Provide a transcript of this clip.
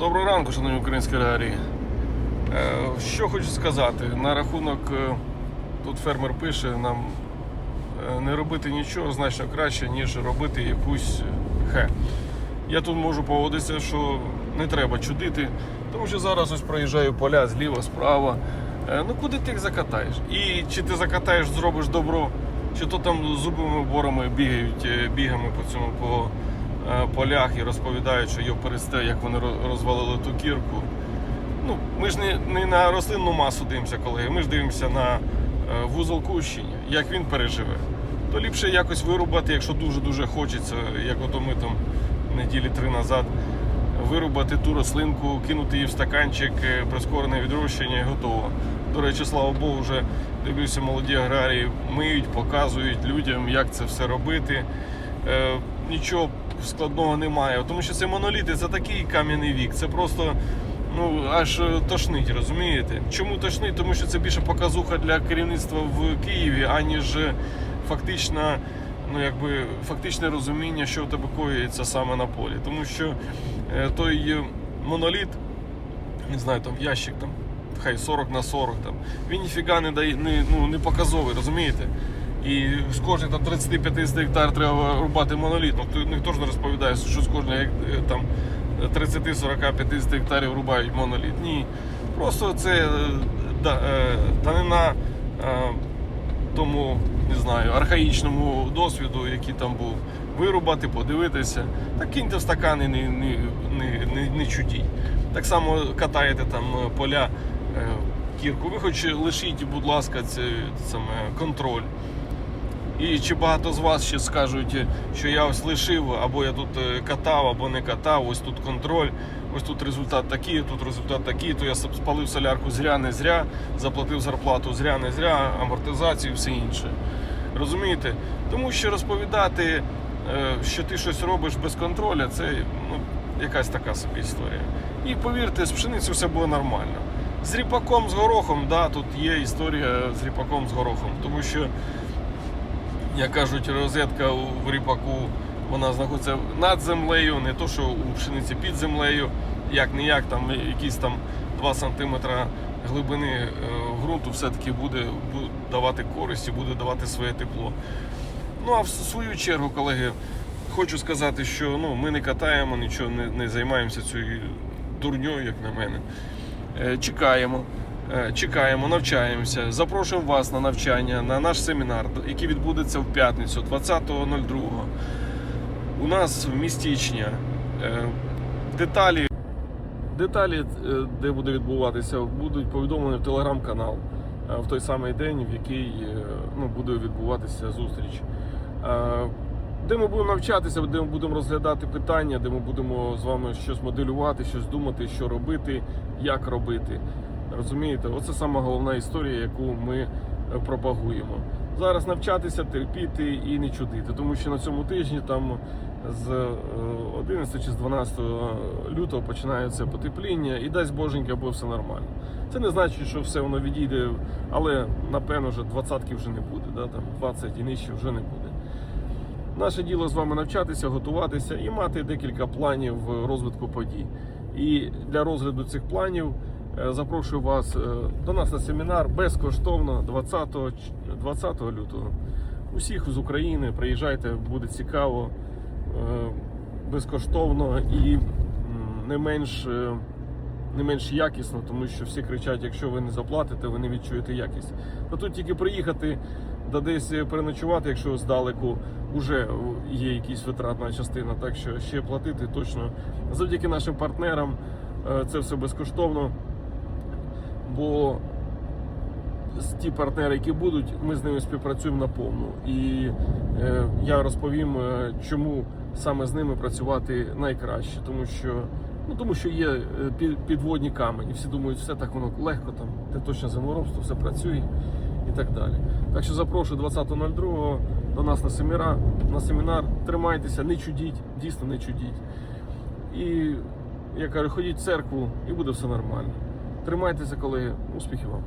Доброго ранку, шановні українські реалії. Е, Що хочу сказати на рахунок, е, тут фермер пише нам е, не робити нічого значно краще, ніж робити якусь хе. Я тут можу погодитися, що не треба чудити, тому що зараз ось проїжджаю поля зліва, справа. Ну куди ти їх закатаєш? І чи ти закатаєш, зробиш добро, чи то там зубими борами бігають бігами по цьому по полях і розповідають, що його пересте, як вони розвалили ту кірку. Ну, ми ж не, не на рослинну масу дивимося, колеги, ми ж дивимося на е, вузол кущення, як він переживе. То ліпше якось вирубати, якщо дуже-дуже хочеться, як ото ми там неділі три назад, вирубати ту рослинку, кинути її в стаканчик, е, прискорене відрощення і готово. До речі, слава Богу, вже дивлюся, молоді аграрії миють, показують людям, як це все робити. Е, нічого складного немає, тому що це моноліти, це такий кам'яний вік. Це просто ну, аж е, тошнить, розумієте? Чому тошнить? Тому що це більше показуха для керівництва в Києві, аніж е, фактична, ну, якби, фактичне розуміння, що в тебе коїться саме на полі. Тому що той моноліт, не знаю, там ящик там. Хай 40 на 40 там. Він ніфіга не дає, не, ну, не показовий, розумієте? І з кожних там 35 гектар треба рубати моноліт. Ну, ніхто ж не розповідає, що з кожних е, там 30, 40, 50 гектарів рубають моноліт. Ні. Просто це е, да, е, данина тому, не знаю, архаїчному досвіду, який там був. Вирубати, подивитися. Так киньте в стакани, не, не, не, не, не чудіть. Так само катаєте там поля кірку. Ви хоч лишіть, будь ласка, це саме контроль. І чи багато з вас ще скажуть, що я ось лишив, або я тут е, катав, або не катав, ось тут контроль, ось тут результат такий, тут результат такий, то я спалив солярку зря, не зря, заплатив зарплату зря, не зря, амортизацію і все інше. Розумієте? Тому що розповідати, е, що ти щось робиш без контроля, це ну, якась така собі історія. І повірте, з пшеницею все буде нормально. З ріпаком, з горохом, да, тут є історія з ріпаком, з горохом, тому що як кажуть, розетка в ріпаку вона знаходиться над землею, не то, що у пшениці під землею, як не як, там якісь там 2 см глибини е, ґрунту все-таки буде, буде давати користь і буде давати своє тепло. Ну а в свою чергу, колеги, хочу сказати, що ну, ми не катаємо, нічого не, не займаємося цією дурньою, як на мене. Е, Чекаємо. Е, Чекаємо, навчаємося. Запрошуємо вас на навчання, на наш семінар, який відбудеться в п'ятницю, 20.02. У нас в місті. Е, Деталі, деталі, е, де буде відбуватися, будуть повідомлені в телеграм-канал в той самий день, в який ну, буде відбуватися зустріч. Де ми будемо навчатися, де ми будемо розглядати питання, де ми будемо з вами щось моделювати, щось думати, що робити, як робити. Розумієте, оце сама головна історія, яку ми е, пропагуємо. Зараз навчатися, терпіти і не чудити, тому що на цьому тижні там з е, 11 чи з 12 лютого починається потепління і дасть боженька, або все нормально. Це не значить, що все воно відійде, але напевно вже двадцятки вже не буде, да? там 20 і нижче вже не буде. Наше діло з вами навчатися, готуватися і мати декілька планів розвитку подій. І для розгляду цих планів е, запрошую вас е, до нас на семінар безкоштовно 20, 20 лютого. Усіх з України приїжджайте, буде цікаво, е, безкоштовно і не менш, е, не менш якісно, тому що всі кричать, якщо ви не заплатите, ви не відчуєте якість. Та тут тільки приїхати да десь переночувати, якщо здалеку вже є якась витратна частина, так що ще платити точно завдяки нашим партнерам е, це все безкоштовно. Бо ті партнери, які будуть, ми з ними співпрацюємо наповну. І е, я розповім, е, чому саме з ними працювати найкраще, тому що. Ну, тому що є е, підводні камені. Всі думають, все так воно легко, там, де точно землеробство, все працює і так далі. Так що запрошую 20.02 до нас на семінар, на семінар. Тримайтеся, не чудіть, дійсно не чудіть. І я кажу, ходіть в церкву і буде все нормально. Тримайтеся, колеги, успіхів вам!